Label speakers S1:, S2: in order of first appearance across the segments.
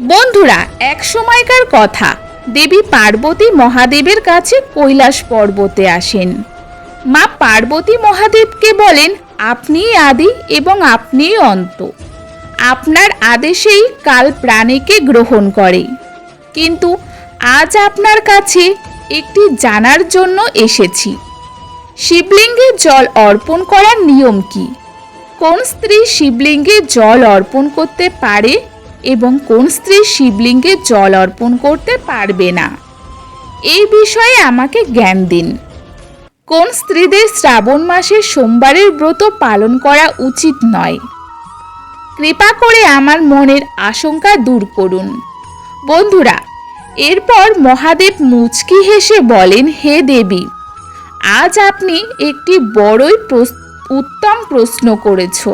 S1: বন্ধুরা, এক সময়কার কথা। দেবী পার্বতী মহাদেবের কাছে কৈলাস পর্বতে আসেন। মা পার্বতী মহাদেবকে বলেন আপনিই আদি এবং আপনিই অন্ত। আপনার আদেশেই কাল প্রাণীকে গ্রহণ করে। কিন্তু আজ আপনার কাছে একটি জানার জন্য এসেছি। শিবলিঙ্গে জল অর্পণ করার নিয়ম কি? কোন স্ত্রী শিবলিঙ্গে জল অর্পণ করতে পারে এবং কোন স্ত্রী শিবলিঙ্গে জল অর্পণ করতে পারবে না। এই বিষয়ে আমাকে জ্ঞান দিন। কোন স্ত্রীদের শ্রাবণ মাসে সোমবারের ব্রত পালন করা উচিত নয়। কৃপা করে আমার মনের আশঙ্কা দূর করুন। বন্ধুরা, এরপর মহাদেব মুচকি হেসে বলেন, হে দেবী, আজ আপনি একটি বড়ই উত্তম প্রশ্ন করেছ।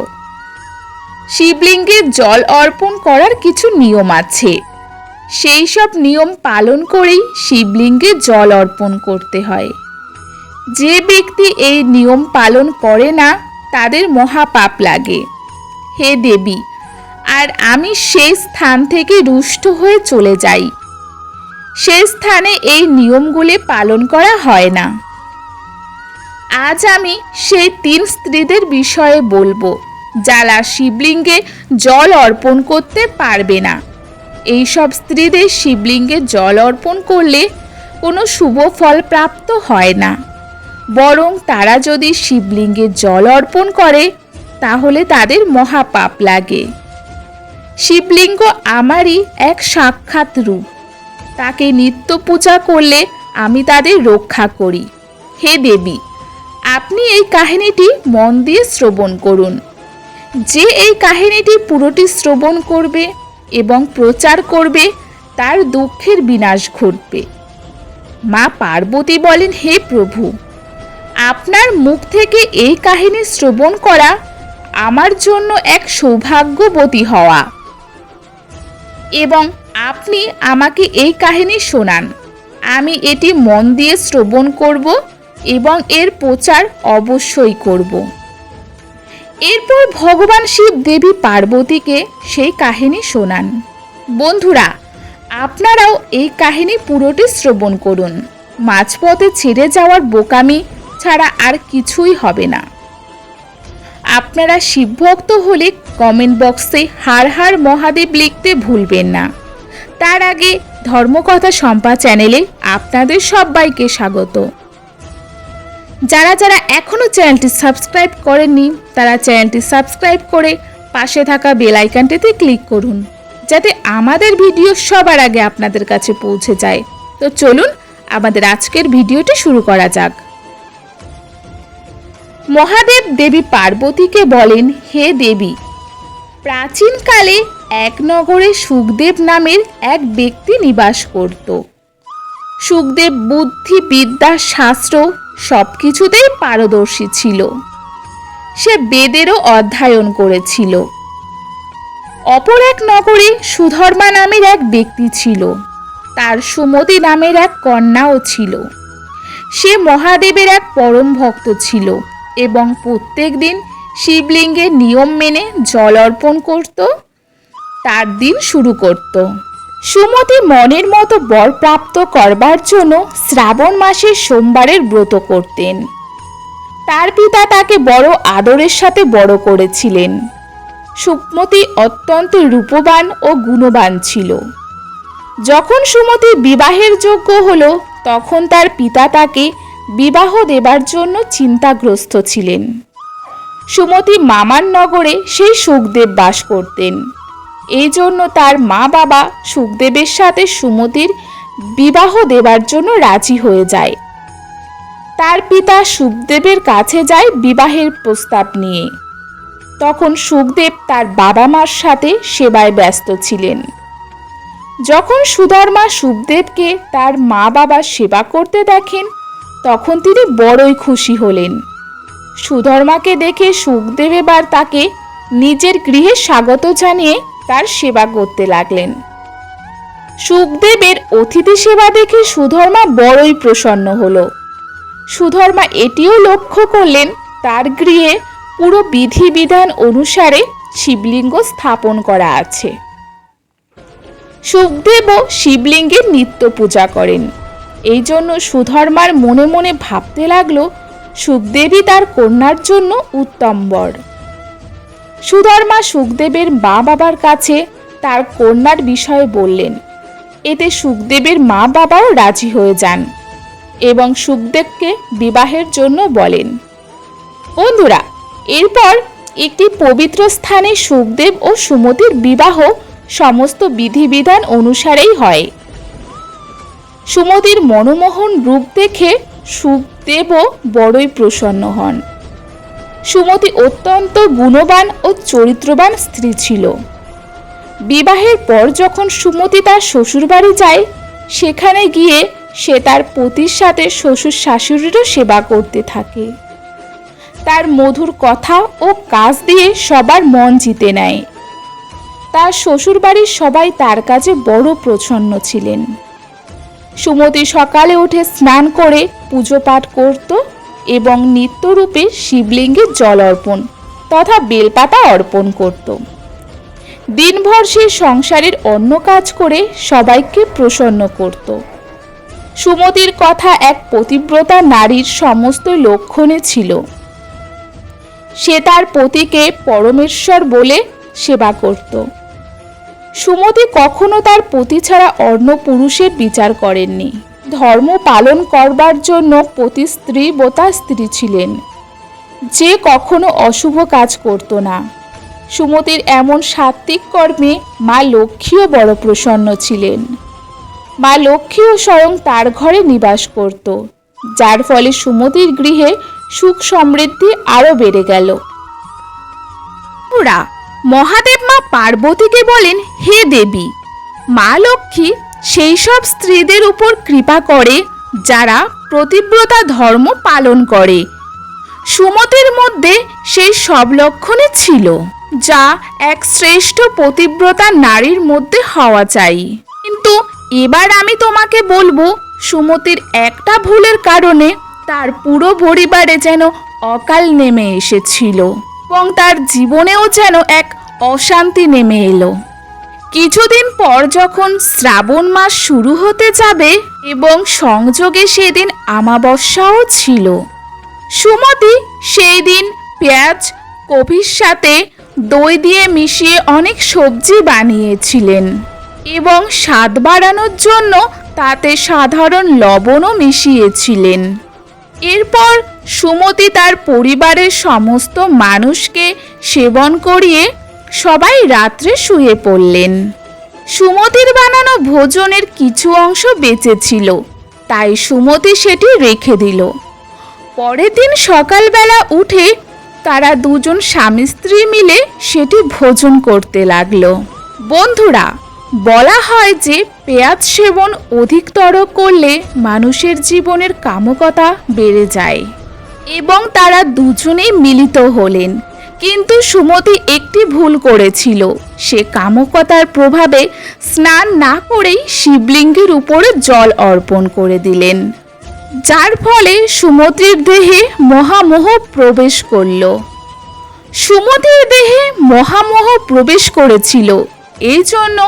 S1: শিবলিঙ্গে জল অর্পণ করার কিছু নিয়ম আছে। সেই সব নিয়ম পালন করেই শিবলিঙ্গে জল অর্পণ করতে হয়। যে ব্যক্তি এই নিয়ম পালন করে না, তাদের মহাপাপ লাগে। হে দেবী, আর আমি সেই স্থান থেকে রুষ্ট হয়ে চলে যাই। সে স্থানে এই নিয়মগুলি পালন করা হয় না। আজ আমি সেই তিন স্ত্রীদের বিষয়ে বলব। যারা শিবলিঙ্গে জল অর্পণ করতে পারবে না। এইসব স্ত্রীদের শিবলিঙ্গে জল অর্পণ করলে কোনো শুভ ফল প্রাপ্ত হয় না। বরং তারা যদি শিবলিঙ্গে জল অর্পণ করে, তাহলে তাদের মহাপাপ লাগে। শিবলিঙ্গ আমারই এক সাক্ষাৎ রূপ। তাকে নিত্য পূজা করলে আমি তাদের রক্ষা করি। হে দেবী, আপনি এই কাহিনীটি মন দিয়ে শ্রবণ করুন। যে এই কাহিনীটি পুরোটি শ্রবণ করবে এবং প্রচার করবে, তার দুঃখের বিনাশ ঘটবে। মা পার্বতী বলেন, হে প্রভু, আপনার মুখ থেকে এই কাহিনী শ্রবণ করা আমার জন্য এক সৌভাগ্যবতী হওয়া। এবং আপনি আমাকে এই কাহিনী শোনান। আমি এটি মন দিয়ে শ্রবণ করব এবং এর প্রচার অবশ্যই করব। এরপর ভগবান শিব দেবী পার্বতীকে সেই কাহিনী শোনান। বন্ধুরা, আপনারাও এই কাহিনী পুরোটি শ্রবণ করুন। মাঝপথে ছেড়ে যাওয়ার বোকামি ছাড়া আর কিছুই হবে না। আপনারা শিবভক্ত হলে কমেন্ট বক্সে হার হার মহাদেব লিখতে ভুলবেন না। তার আগে ধর্মকথা সম্পা চ্যানেলে আপনাদের সবাইকে স্বাগত। যারা যারা এখনও চ্যানেলটি সাবস্ক্রাইব করেননি, তারা চ্যানেলটি সাবস্ক্রাইব করে পাশে থাকা বেল আইকনটিতে ক্লিক করুন, যাতে আমাদের ভিডিও সবার আগে আপনাদের কাছে পৌঁছে যায়। তো চলুন, আমাদের আজকের ভিডিওটি শুরু করা যাক। মহাদেব দেবী পার্বতীকে বলেন, হে দেবী, প্রাচীনকালে এক নগরে সুখদেব নামের এক ব্যক্তি নিবাস করত। সুখদেব বুদ্ধি বিদ্যা শাস্ত্র সব কিছুতেই পারদর্শী ছিল। সে বেদেরও অধ্যয়ন করেছিল। অপর এক নগরে সুধর্মা নামের এক ব্যক্তি ছিল। তার সুমতি নামের এক কন্যাও ছিল। সে মহাদেবের এক পরম ভক্ত ছিল এবং প্রত্যেক দিন শিবলিঙ্গের নিয়ম মেনে জল অর্পণ করত, তার দিন শুরু করত। সুমতি মনের মতো বর প্রাপ্ত করবার জন্য শ্রাবণ মাসের সোমবারের ব্রত করতেন। তার পিতা তাকে বড় আদরের সাথে বড় করেছিলেন। সুমতি অত্যন্ত রূপবান ও গুণবান ছিল। যখন সুমতি বিবাহের যোগ্য হল, তখন তার পিতা তাকে বিবাহ দেবার জন্য চিন্তাগ্রস্ত ছিলেন। সুমতি মামার নগরে সেই সুখদেব বাস করতেন। এই জন্য তার মা বাবা সুখদেবের সাথে সুমতির বিবাহ দেবার জন্য রাজি হয়ে যায়। তার পিতা সুখদেবের কাছে যায় বিবাহের প্রস্তাব নিয়ে। তখন সুখদেব তার বাবা মার সাথে সেবায় ব্যস্ত ছিলেন। যখন সুধর্মা সুখদেবকে তার মা বাবা সেবা করতে দেখেন, তখন তিনি বড়ই খুশি হলেন। সুধর্মাকে দেখে সুখদেব এবার তাকে নিজের গৃহে স্বাগত জানিয়ে তার সেবা করতে লাগলেন। সুখদেবের অতিথি সেবা দেখে সুধর্মা বড়ই প্রসন্ন হলো। সুধর্মা এটিও লক্ষ্য করলেন, তার গৃহে পুরো বিধিবিধান অনুসারে শিবলিঙ্গ স্থাপন করা আছে। সুখদেবও শিবলিঙ্গের নিত্য পূজা করেন। এই জন্য সুধর্মার মনে মনে ভাবতে লাগল, সুখদেবই তার কন্যার জন্য উত্তম বর সুধর্মা সুখদেবের মা বাবার কাছে তার কন্যার বিষয়ে বললেন, এতে সুখদেবের মা বাবাও রাজি হয়ে যান এবং সুখদেবকে বিবাহের জন্য বলেন। বন্ধুরা, এরপর একটি পবিত্র স্থানে সুখদেব ও সুমতির বিবাহ সমস্ত বিধিবিধান অনুসারেই হয়। সুমতির মনোমোহন রূপ দেখে সুখদেবও বড়ই প্রসন্ন হন। সুমতি অত্যন্ত গুণবান ও চরিত্রবান স্ত্রী ছিল। বিবাহের পর যখন সুমতি তার শ্বশুরবাড়ি যায়, সেখানে গিয়ে সে তার পতির সাথে শ্বশুর শাশুড়িরও সেবা করতে থাকে। তার মধুর কথা ও কাজ দিয়ে সবার মন জিতে নেয়। তার শ্বশুরবাড়ির সবাই তার কাজে বড় প্রসন্ন ছিলেন। সুমতি সকালে উঠে স্নান করে পুজো পাঠ করত এবং নিত্যরূপে শিবলিঙ্গে জল অর্পণ তথা বেলপাতা অর্পণ করত। দিনভর সে সংসারের অন্য কাজ করে সবাইকে প্রসন্ন করত। সুমতির কথা এক পতিব্রতা নারীর সমস্ত লক্ষণে ছিল। সে তার পতিকে পরমেশ্বর বলে সেবা করত। সুমতি কখনো তার পতি ছাড়া অন্য পুরুষের বিচার করেননি। ধর্ম পালন করবার জন্য পতি স্ত্রী বোতা স্ত্রী ছিলেন। যে কখনো অশুভ কাজ করত না। সুমতির এমন সাত্ত্বিক কর্মে মা লক্ষ্মীও বড় প্রসন্ন ছিলেন। মা লক্ষ্মীও স্বয়ং তার ঘরে নিবাস করত, যার ফলে সুমতির গৃহে সুখ সমৃদ্ধি আরও বেড়ে গেল। মহাদেব মা পার্বতীকে বলেন, হে দেবী, মা লক্ষ্মী সেই সব স্ত্রীদের উপর কৃপা করে, যারা প্রতিব্রতা ধর্ম পালন করে। সুমতির মধ্যে সেই সব লক্ষণে ছিল, যা এক শ্রেষ্ঠ পতিব্রতা নারীর মধ্যে হওয়া চাই। কিন্তু এবার আমি তোমাকে বলব, সুমতির একটা ভুলের কারণে তার পুরো পরিবারে যেন অকাল নেমে এসেছিল, এবং তার জীবনেও যেন এক অশান্তি নেমে এলো। কিছুদিন পর যখন শ্রাবণ মাস শুরু হতে যাবে এবং সংযোগে সেদিন আমাবস্যাও ছিল। সুমতি সেই দিন পেঁয়াজ কফির সাথে দই দিয়ে মিশিয়ে অনেক সবজি বানিয়েছিলেন এবং স্বাদ বাড়ানোর জন্য তাতে সাধারণ লবণও মিশিয়েছিলেন। এরপর সুমতি তার পরিবারের সমস্ত মানুষকে সেবন করিয়ে সবাই রাত্রে শুয়ে পড়লেন। সুমতির বানানো ভোজনের কিছু অংশ বেঁচেছিল তাই সুমতি সেটি রেখে দিল। পরের দিন সকালবেলা উঠে তারা দুজন স্বামী স্ত্রী মিলে সেটি ভোজন করতে লাগল। বন্ধুরা, বলা হয় যে পেঁয়াজ সেবন অধিকতর করলে মানুষের জীবনের কামকতা বেড়ে যায় এবং তারা দুজনেই মিলিত হলেন। কিন্তু সুমতি একটি ভুল করেছিল। সে কামকতার প্রভাবে স্নান না করেই শিবলিঙ্গের উপরে জল অর্পণ করে দিলেন। যার ফলে সুমতির দেহে মহামোহ প্রবেশ করল। সুমতির দেহে মহামোহ প্রবেশ করেছিল। এই জন্য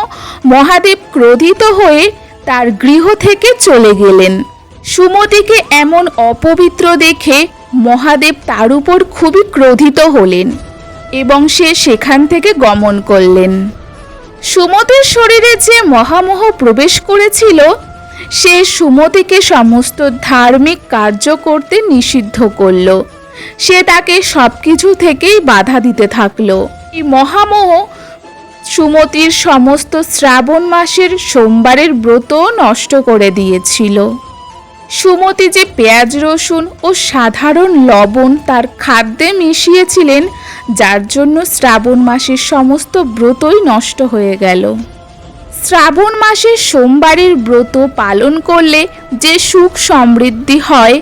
S1: মহাদেব ক্রোধিত হয়ে তার গৃহ থেকে চলে গেলেন। সুমতিকে এমন অপবিত্র দেখে মহাদেব তার উপর খুবই ক্রোধিত হলেন। এবং সে সেখান থেকে গমন করলেন। সুমতির শরীরে যে মহামোহ প্রবেশ করেছিল, সে সুমতিকে সমস্ত ধার্মিক কার্য করতে নিষিদ্ধ করল। সে তাকে সব কিছু থেকেই বাধা দিতে থাকল। এই মহামোহ সুমতির সমস্ত শ্রাবণ মাসের সোমবারের ব্রত নষ্ট করে দিয়েছিল। সুমতি যে পেঁয়াজ, রসুন ও সাধারণ লবণ তার খাদ্যে মিশিয়েছিলেন, যার জন্য শ্রাবণ মাসের সমস্ত ব্রতই নষ্ট হয়ে গেল। শ্রাবণ মাসের সোমবারের ব্রত পালন করলে যে সুখ সমৃদ্ধি হয়,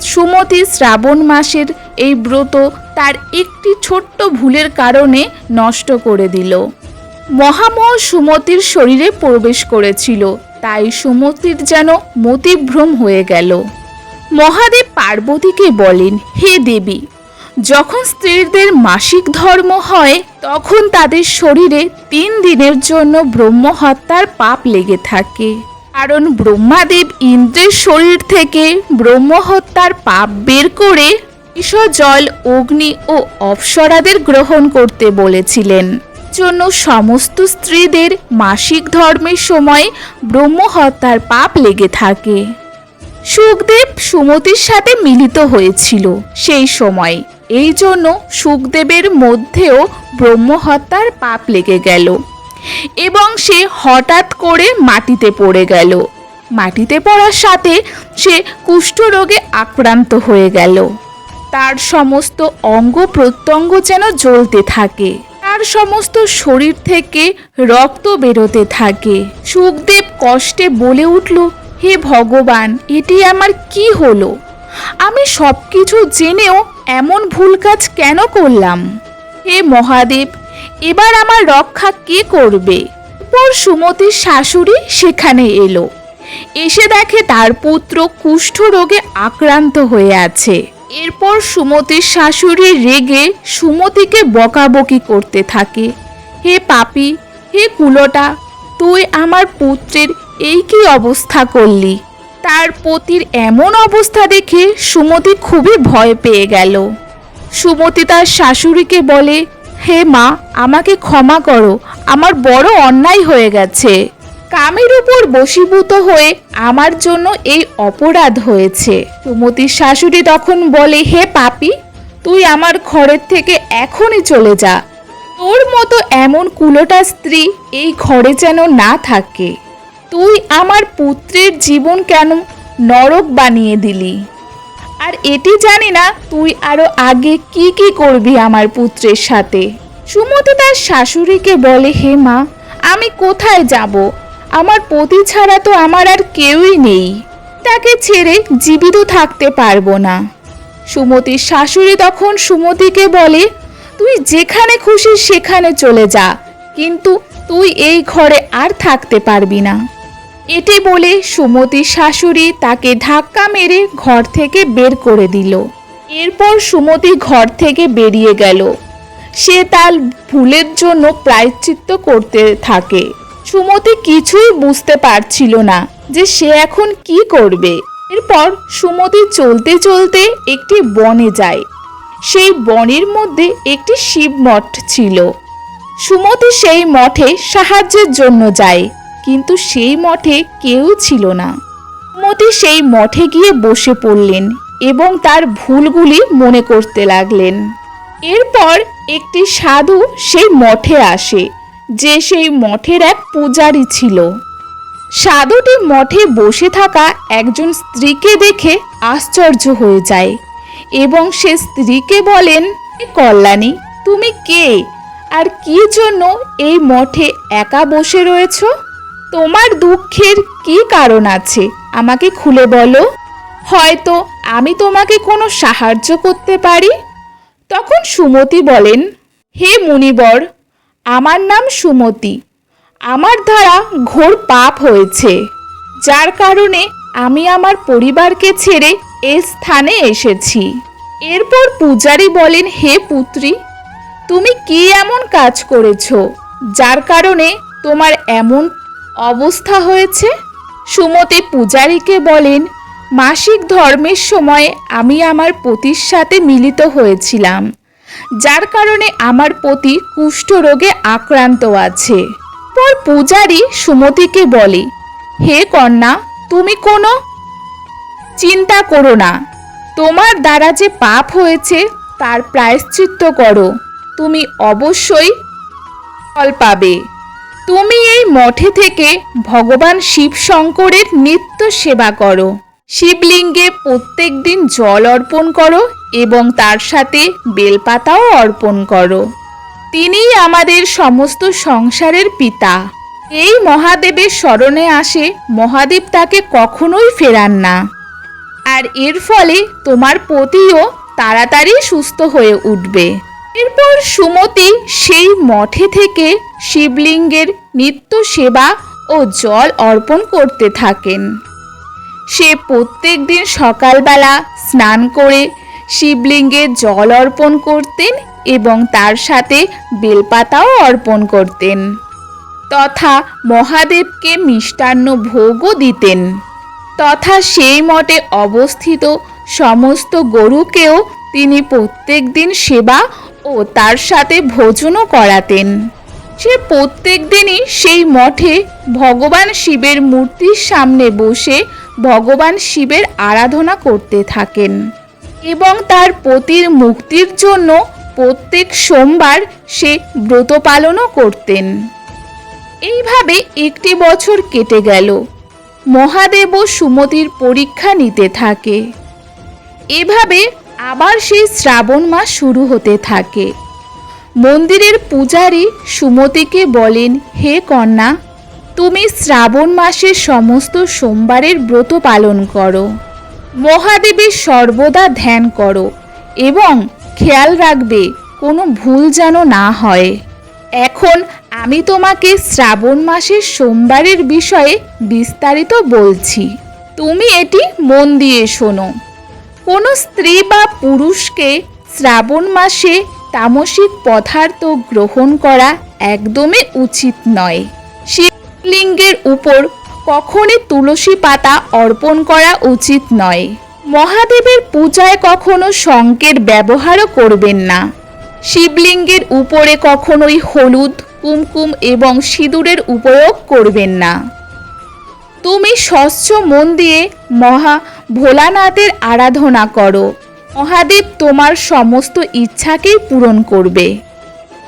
S1: সুমতি শ্রাবণ মাসের এই ব্রত তার একটি ছোট্ট ভুলের কারণে নষ্ট করে দিল। মহামোহ সুমতির শরীরে প্রবেশ করেছিল। তাই সুমতির যেন মতিভ্রম হয়ে গেল। মহাদেব পার্বতীকে বলেন, হে দেবী, যখন স্ত্রীদের মাসিক ধর্ম হয়, তখন তাদের শরীরে তিন দিনের জন্য ব্রহ্ম হত্যার পাপ লেগে থাকে। কারণ ব্রহ্মাদেব ইন্দ্রের শরীর থেকে ব্রহ্ম হত্যার পাপ বের করে বিষ জল অগ্নি ও অপ্সরাদের গ্রহণ করতে বলেছিলেন। জন্য সমস্ত স্ত্রীদের মাসিক ধর্মের সময় ব্রহ্মহত্যার পাপ লেগে থাকে। সুখদেব সুমতির সাথে মিলিত হয়েছিল সেই সময়। এই জন্য সুখদেবের মধ্যেও ব্রহ্মহত্যার পাপ লেগে গেল এবং সে হঠাৎ করে মাটিতে পড়ে গেল। মাটিতে পড়ার সাথে সে কুষ্ঠরোগে আক্রান্ত হয়ে গেল। তার সমস্ত অঙ্গ প্রত্যঙ্গ যেন জ্বলতে থাকে। তার সমস্ত শরীর থেকে রক্ত বেরোতে থাকে। সুখদেব কষ্টে বলে উঠল, হে ভগবান, এটি আমার কি হলো? আমি সব কিছু জেনেও এমন ভুল কাজ কেন করলাম? হে মহাদেব, এবার আমার রক্ষা কে করবে? পর সুমতির শাশুড়ি সেখানে এলো। এসে দেখে তার পুত্র কুষ্ঠ রোগে আক্রান্ত হয়ে আছে। এরপর সুমতির শাশুড়ি রেগে সুমতিকে বকাবকি করতে থাকে। হে পাপি, হে কুলোটা, তুই আমার পুত্রের এই কি অবস্থা করলি? তার পতির এমন অবস্থা দেখে সুমতি খুবই ভয় পেয়ে গেল। সুমতি তার শাশুড়িকে বলে, হে মা, আমাকে ক্ষমা করো, আমার বড় অন্যায় হয়ে গেছে। কামের উপর বশীভূত হয়ে আমার জন্য এই অপরাধ হয়েছে। সুমতির শাশুড়ি তখন বলে, হে পাপি, তুই আমার ঘরের থেকে এখনই চলে যা। তোর মতো এমন কুলোটা স্ত্রী এই ঘরে যেন না থাকে। তুই আমার পুত্রের জীবন কেন নরক বানিয়ে দিলি? আর এটি জানি না, তুই আরও আগে কি কি করবি আমার পুত্রের সাথে? সুমতি তার শাশুড়িকে বলে, হে মা, আমি কোথায় যাব? আমার পতি ছাড়া তো আমার আর কেউই নেই। তাকে ছেড়ে জীবিত থাকতে পারব না। সুমতির শাশুড়ি তখন সুমতিকে বলে, তুই যেখানে খুশি সেখানে চলে যা, কিন্তু তুই এই ঘরে আর থাকতে পারবি না। এটি বলে সুমতির শাশুড়ি তাকে ধাক্কা মেরে ঘর থেকে বের করে দিল। এরপর সুমতি ঘর থেকে বেরিয়ে গেল। সে তার ভুলের জন্য প্রায়শ্চিত্ত করতে থাকে। সুমতি কিছুই বুঝতে পারছিল না যে সে এখন কি করবে। এরপর সুমতি চলতে চলতে একটি বনে যায়। সেই বনের মধ্যে একটি শিব মঠ ছিল। সুমতি সেই মঠে সাহায্যের জন্য যায়, কিন্তু সেই মঠে কেউ ছিল না। সুমতি সেই মঠে গিয়ে বসে পড়লেন এবং তার ভুলগুলি মনে করতে লাগলেন। এরপর একটি সাধু সেই মঠে আসে যে সেই মঠের এক পূজারী ছিল। সাধুটি মঠে বসে থাকা একজন স্ত্রীকে দেখে আশ্চর্য হয়ে যায় এবং সে স্ত্রীকে বলেন কল্যাণী, তুমি কে? আর কি জন্য এই মঠে একা বসে রয়েছ? তোমার দুঃখের কি কারণ আছে? আমাকে খুলে বলো। হয়তো আমি তোমাকে কোনো সাহায্য করতে পারি? তখন সুমতি বলেন, হে মুনিবর আমার নাম সুমতি। আমার দ্বারা ঘোর পাপ হয়েছে। যার কারণে আমি আমার পরিবারকে ছেড়ে এ স্থানে এসেছি। এরপর পূজারী বলেন, হে পুত্রী, তুমি কি এমন কাজ করেছ যার কারণে তোমার এমন অবস্থা হয়েছে? সুমতি পূজারীকে বলেন, মাসিক ধর্মের সময় আমি আমার পতির সাথে মিলিত হয়েছিলাম। যার কারণে আমার পতি কুষ্ঠরোগে আক্রান্ত আছে। পর পূজারী সুমতিকে বলে, হে কন্যা, তুমি কোনো চিন্তা করো না। তোমার দ্বারা যে পাপ হয়েছে, তার প্রায়শ্চিত্ত করো। তুমি অবশ্যই ফল পাবে। তুমি এই মঠে থেকে ভগবান শিব শঙ্করের নিত্য সেবা করো। শিবলিঙ্গে প্রত্যেক দিন জল অর্পণ করো এবং তার সাথে বেলপাতাও অর্পণ করো। তিনিই আমাদের সমস্ত সংসারের পিতা। এই মহাদেবের স্মরণে আসে মহাদেব তাকে কখনোই ফেরান না। আর এর ফলে তোমার পতিও তাড়াতাড়ি সুস্থ হয়ে উঠবে। এরপর সুমতি সেই মঠে থেকে শিবলিঙ্গের নিত্য সেবা ও জল অর্পণ করতে থাকেন। সে প্রত্যেক দিন সকালবেলা স্নান করে শিবলিঙ্গে জল অর্পণ করতেন এবং তার সাথে বেলপাতাও অর্পণ করতেন। তথা মহাদেবকে মিষ্টান্ন ভোগও দিতেন। তথা সেই মঠে অবস্থিত সমস্ত গরুকেও তিনি প্রত্যেক দিন সেবা ও তার সাথে ভোজনও করাতেন। সে প্রত্যেক দিনই সেই মঠে ভগবান শিবের মূর্তির সামনে বসে ভগবান শিবের আরাধনা করতে থাকেন। এবং তার পতির মুক্তির জন্য প্রত্যেক সোমবার সে ব্রত পালনও করতেন। এইভাবে একটি বছর কেটে গেল। মহাদেব সুমতির পরীক্ষা নিতে থাকে। এভাবে আবার সেই শ্রাবণ মাস শুরু হতে থাকে। মন্দিরের পূজারী সুমতিকে বলেন, হে কন্যা, তুমি শ্রাবণ মাসের সমস্ত সোমবারের ব্রত পালন করো। মহাদেবের সর্বদা ধ্যান করো এবং খেয়াল রাখবে কোনো ভুল যেন না হয়। এখন আমি তোমাকে শ্রাবণ মাসের সোমবারের বিষয়ে বিস্তারিত বলছি। তুমি এটি মন দিয়ে শোনো। কোনো স্ত্রী বা পুরুষকে শ্রাবণ মাসে তামসিক পদার্থ গ্রহণ করা একদমই উচিত নয়। শিবলিঙ্গের উপর কখনই তুলসী পাতা অর্পণ করা উচিত নয়। মহাদেবের পূজায় কখনো শঙ্কের ব্যবহারও করবেন না। শিবলিঙ্গের উপরে কখনোই হলুদ, কুমকুম এবং সিঁদুরের উপয়োগ করবেন না। তুমি স্বচ্ছ মন দিয়ে মহা ভোলানাথের আরাধনা করো। মহাদেব তোমার সমস্ত ইচ্ছাকেই পূরণ করবে।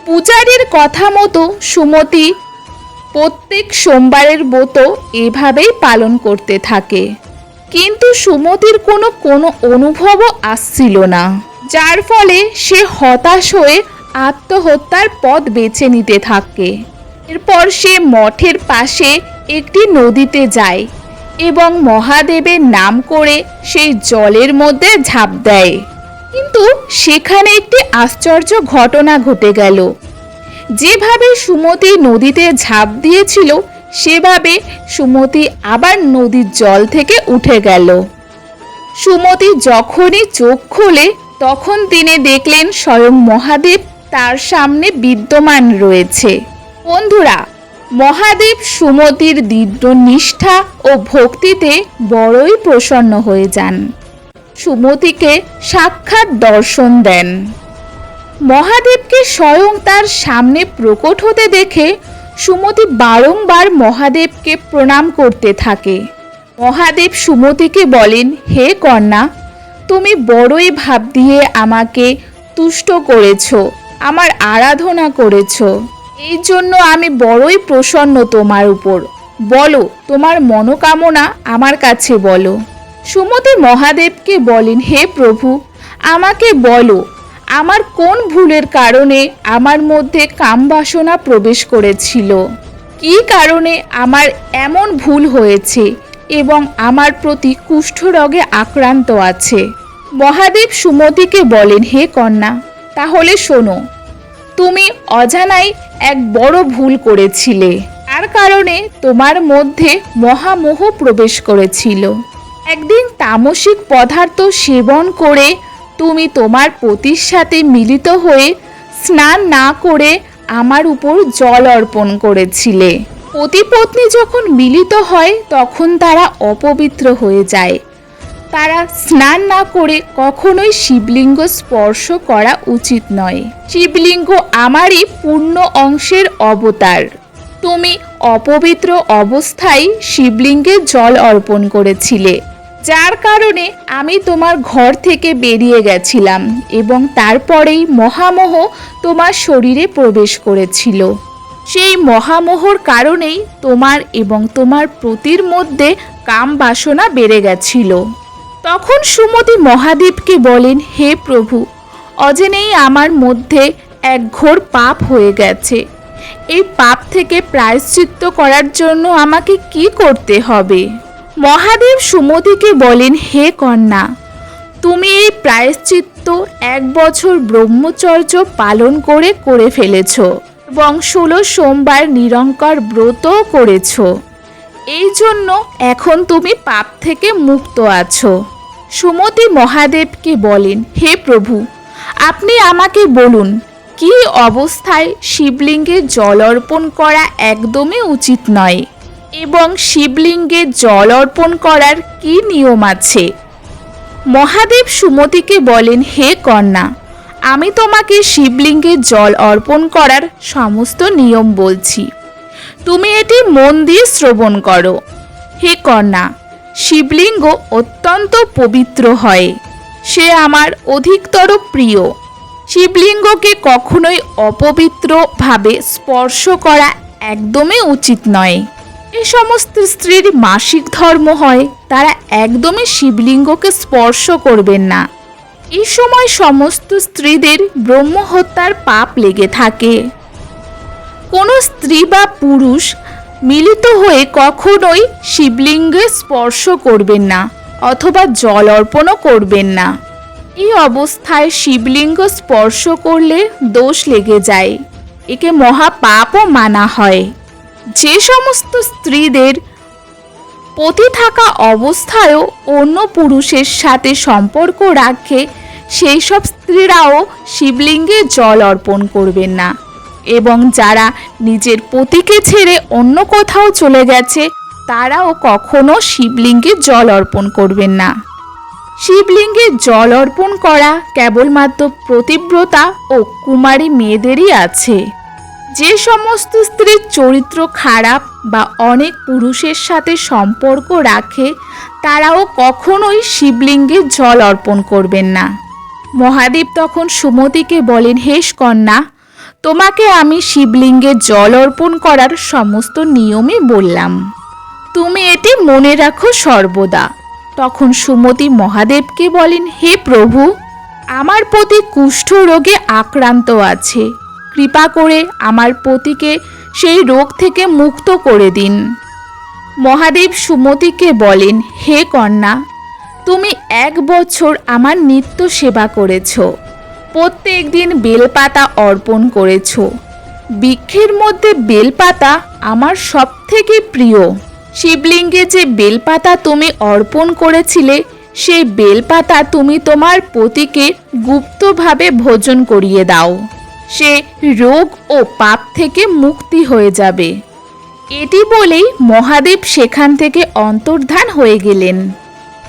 S1: পূজারীর কথা মতো সুমতি প্রত্যেক সোমবারের ব্রত এভাবেই পালন করতে থাকে। কিন্তু সুমতির কোনো কোনো অনুভবও আসছিল না, যার ফলে সে হতাশ হয়ে আত্মহত্যার পথ বেছে নিতে থাকে। এরপর সে মঠের পাশে একটি নদীতে যায় এবং মহাদেবের নাম করে সেই জলের মধ্যে ঝাঁপ দেয়। কিন্তু সেখানে একটি আশ্চর্য ঘটনা ঘটে গেল। যেভাবে সুমতি নদীতে ঝাঁপ দিয়েছিল, সেভাবে সুমতি আবার নদীর জল থেকে উঠে গেল। সুমতি যখনই চোখ খোলে, তখন তিনি দেখলেন স্বয়ং মহাদেব তার সামনে বিদ্যমান রয়েছে। বন্ধুরা, মহাদেব সুমতির দৃঢ় নিষ্ঠা ও ভক্তিতে বড়ই প্রসন্ন হয়ে যান। সুমতিকে সাক্ষাৎ দর্শন দেন। মহাদেবকে স্বয়ং তার সামনে প্রকট হতে দেখে সুমতি বারংবার মহাদেবকে প্রণাম করতে থাকে। মহাদেব সুমতিকে বলেন, হে কন্যা, তুমি বড়ই ভাব দিয়ে আমাকে তুষ্ট করেছ, আমার আরাধনা করেছ। এই জন্য আমি বড়ই প্রসন্ন তোমার উপর। বলো, তোমার মনোকামনা আমার কাছে বলো। সুমতি মহাদেবকে বলেন, হে প্রভু, আমাকে বলো আমার কোন ভুলের কারণে আমার মধ্যে কামবাসনা প্রবেশ করেছিল? কী কারণে আমার এমন ভুল হয়েছে এবং আমার প্রতি কুষ্ঠরোগে আক্রান্ত আছে? মহাদেব সুমতিকে বলেন, হে কন্যা, তাহলে শোনো, তুমি অজানাই এক বড় ভুল করেছিলে। তার কারণে তোমার মধ্যে মহামোহ প্রবেশ করেছিল। একদিন তামসিক পদার্থ সেবন করে তুমি তোমার পতির সাথে মিলিত হয়ে স্নান না করে আমার উপর জল অর্পণ করেছিলে। পতি পত্নী যখন মিলিত হয়, তখন তারা অপবিত্র হয়ে যায়। তারা স্নান না করে কখনোই শিবলিঙ্গ স্পর্শ করা উচিত নয়। শিবলিঙ্গ আমারই পূর্ণ অংশের অবতার। তুমি অপবিত্র অবস্থায় শিবলিঙ্গে জল অর্পণ করেছিলে। যার কারণে আমি তোমার ঘর থেকে বেরিয়ে গেছিলাম এবং তারপরেই মহামোহ তোমার শরীরে প্রবেশ করেছিল। সেই মহামোহর কারণেই তোমার এবং তোমার প্রতির মধ্যে কাম বাসনা বেড়ে গেছিল। তখন সুমতি মহাদেবকে বলেন, হে প্রভু, অজেনেই আমার মধ্যে এক ঘোর পাপ হয়ে গেছে। এই পাপ থেকে প্রায়শ্চিত্ত করার জন্য আমাকে কি করতে হবে? মহাদেব সুমতিকে বলেন, হে কন্যা, তুমি এই প্রায়শ্চিত্ত এক বছর ব্রহ্মচর্য পালন করে করে ফেলেছ এবং ষোলো সোমবার নিরঙ্কার ব্রতও করেছ। এই জন্য এখন তুমি পাপ থেকে মুক্ত আছো। সুমতি মহাদেবকে বলেন, হে প্রভু, আপনি আমাকে বলুন, কি অবস্থায় শিবলিঙ্গে জল অর্পণ করা একদমই উচিত নয়? এবং শিবলিঙ্গে জল অর্পণ করার কি নিয়ম আছে? মহাদেব সুমতিকে বলেন, হে কন্যা, আমি তোমাকে শিবলিঙ্গে জল অর্পণ করার সমস্ত নিয়ম বলছি। তুমি এটি মন দিয়ে শ্রবণ করো। হে কন্যা, শিবলিঙ্গ অত্যন্ত পবিত্র হয়। সে আমার অধিকতর প্রিয়। শিবলিঙ্গকে কখনোই অপবিত্রভাবে স্পর্শ করা একদমই উচিত নয়। এ সমস্ত স্ত্রীর মাসিক ধর্ম হয়, তারা একদমই শিবলিঙ্গকে স্পর্শ করবেন না। এই সময় সমস্ত স্ত্রীদের ব্রহ্মহত্যার পাপ লেগে থাকে। কোনো স্ত্রী বা পুরুষ মিলিত হয়ে কখনোই শিবলিঙ্গে স্পর্শ করবেন না, অথবা জল অর্পণও করবেন না। এই অবস্থায় শিবলিঙ্গ স্পর্শ করলে দোষ লেগে যায়। একে মহাপাপও মানা হয়। যে সমস্ত স্ত্রীদের পতি থাকা অবস্থায়ও অন্য পুরুষের সাথে সম্পর্ক রাখে, সেই সব স্ত্রীরাও শিবলিঙ্গে জল অর্পণ করবেন না। এবং যারা নিজের পতিকে ছেড়ে অন্য কোথাও চলে গেছে, তারাও কখনো শিবলিঙ্গে জল অর্পণ করবেন না। শিবলিঙ্গে জল অর্পণ করা কেবলমাত্র প্রতিব্রতা ও কুমারী মেয়েদেরই আছে। যে সমস্ত স্ত্রীর চরিত্র খারাপ বা অনেক পুরুষের সাথে সম্পর্ক রাখে, তারাও কখনোই শিবলিঙ্গে জল অর্পণ করবেন না। মহাদেব তখন সুমতিকে বলেন হেস কন্যা, তোমাকে আমি শিবলিঙ্গে জল অর্পণ করার সমস্ত নিয়মই বললাম। তুমি এটি মনে রাখো সর্বদা। তখন সুমতি মহাদেবকে বলেন, হে প্রভু, আমার প্রতি কুষ্ঠ রোগে আক্রান্ত আছে। কৃপা করে আমার পতিকে সেই রোগ থেকে মুক্ত করে দিন। মহাদেব সুমতিকে বলেন, হে কন্যা, তুমি এক বছর আমার নিত্য সেবা করেছ। প্রত্যেক দিন বেলপাতা অর্পণ করেছ। বৃক্ষের মধ্যে বেলপাতা আমার সব থেকে প্রিয়। শিবলিঙ্গে যে বেলপাতা তুমি অর্পণ করেছিলে, সেই বেলপাতা তুমি তোমার পতিকে গুপ্তভাবে ভোজন করিয়ে দাও। সে রোগ ও পাপ থেকে মুক্তি হয়ে যাবে। এটি বলেই মহাদেব সেখান থেকে অন্তর্ধান হয়ে গেলেন।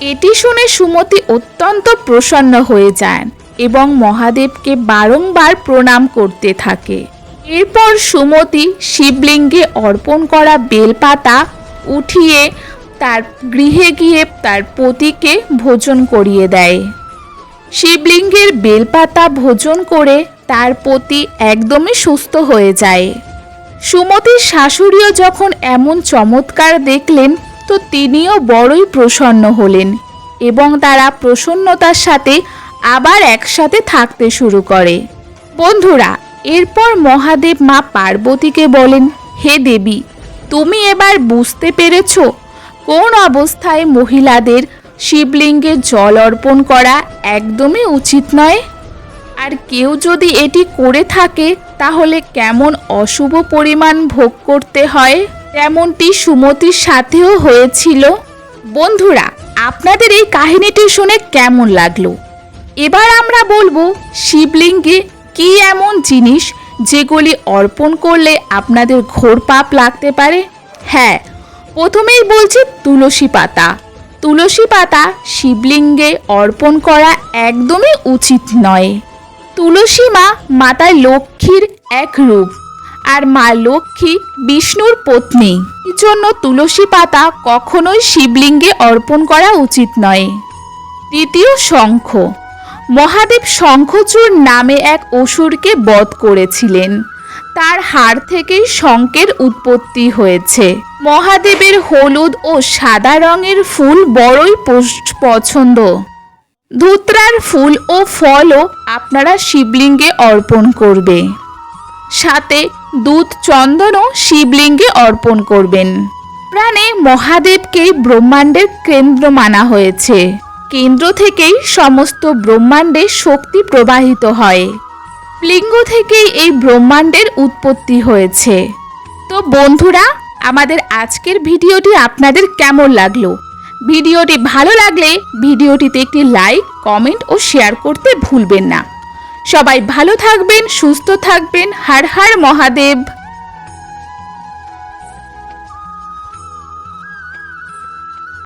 S1: এটি শুনে সুমতি অত্যন্ত প্রসন্ন হয়ে যান এবং মহাদেবকে বারংবার প্রণাম করতে থাকে। এরপর সুমতি শিবলিঙ্গে অর্পণ করা বেলপাতা উঠিয়ে তার গৃহে গিয়ে তার পতিকে ভোজন করিয়ে দেয়। শিবলিঙ্গের বেলপাতা ভোজন করে তার পতি একদমই সুস্থ হয়ে যায়। সুমতির শাশুড়িও যখন এমন চমৎকার দেখলেন, তো তিনিও বড়ই প্রসন্ন হলেন এবং তারা প্রসন্নতার সাথে আবার একসাথে থাকতে শুরু করে। বন্ধুরা, এরপর মহাদেব মা পার্বতীকে বলেন, হে দেবী, তুমি এবার বুঝতে পেরেছ কোন অবস্থায় মহিলাদের শিবলিঙ্গে জল অর্পণ করা একদমই উচিত নয়? আর কেউ যদি এটি করে থাকে, তাহলে কেমন অশুভ পরিমাণ ভোগ করতে হয়? তেমনটি সুমতির সাথেও হয়েছিল। বন্ধুরা, আপনাদের এই কাহিনীটি শুনে কেমন লাগল? এবার আমরা বলব, শিবলিঙ্গে কি এমন জিনিস যেগুলি অর্পণ করলে আপনাদের ঘোর পাপ লাগতে পারে? হ্যাঁ প্রথমেই বলছি তুলসী পাতা। তুলসী পাতা শিবলিঙ্গে অর্পণ করা একদমই উচিত নয়। তুলসী মা মাতা লক্ষ্মীর এক রূপ আর মা লক্ষ্মী বিষ্ণুর পত্নী। এই জন্য তুলসী পাতা কখনোই শিবলিঙ্গে অর্পণ করা উচিত নয়। তৃতীয় শঙ্খ। মহাদেব শঙ্খচূড় নামে এক অসুরকে বধ করেছিলেন। তার হাড় থেকেই শঙ্কের উৎপত্তি হয়েছে। মহাদেবের হলুদ ও সাদা রঙের ফুল বড়ই পছন্দ। ধুত্রার ফুল ও ফলও আপনারা শিবলিঙ্গে অর্পণ করবে। সাথে দুধ চন্দনও শিবলিঙ্গে অর্পণ করবেন। প্রাণে মহাদেবকেই ব্রহ্মাণ্ডের কেন্দ্র মানা হয়েছে। কেন্দ্র থেকেই সমস্ত ব্রহ্মাণ্ডে শক্তি প্রবাহিত হয়। লিঙ্গ থেকেই এই ব্রহ্মাণ্ডের উৎপত্তি হয়েছে। তো বন্ধুরা, আমাদের আজকের ভিডিওটি আপনাদের কেমন লাগল? ভিডিওটি ভালো লাগলে ভিডিওটিতে একটি লাইক, কমেন্ট ও শেয়ার করতে ভুলবেন না। সবাই ভালো থাকবেন, সুস্থ থাকবেন। হার হার মহাদেব।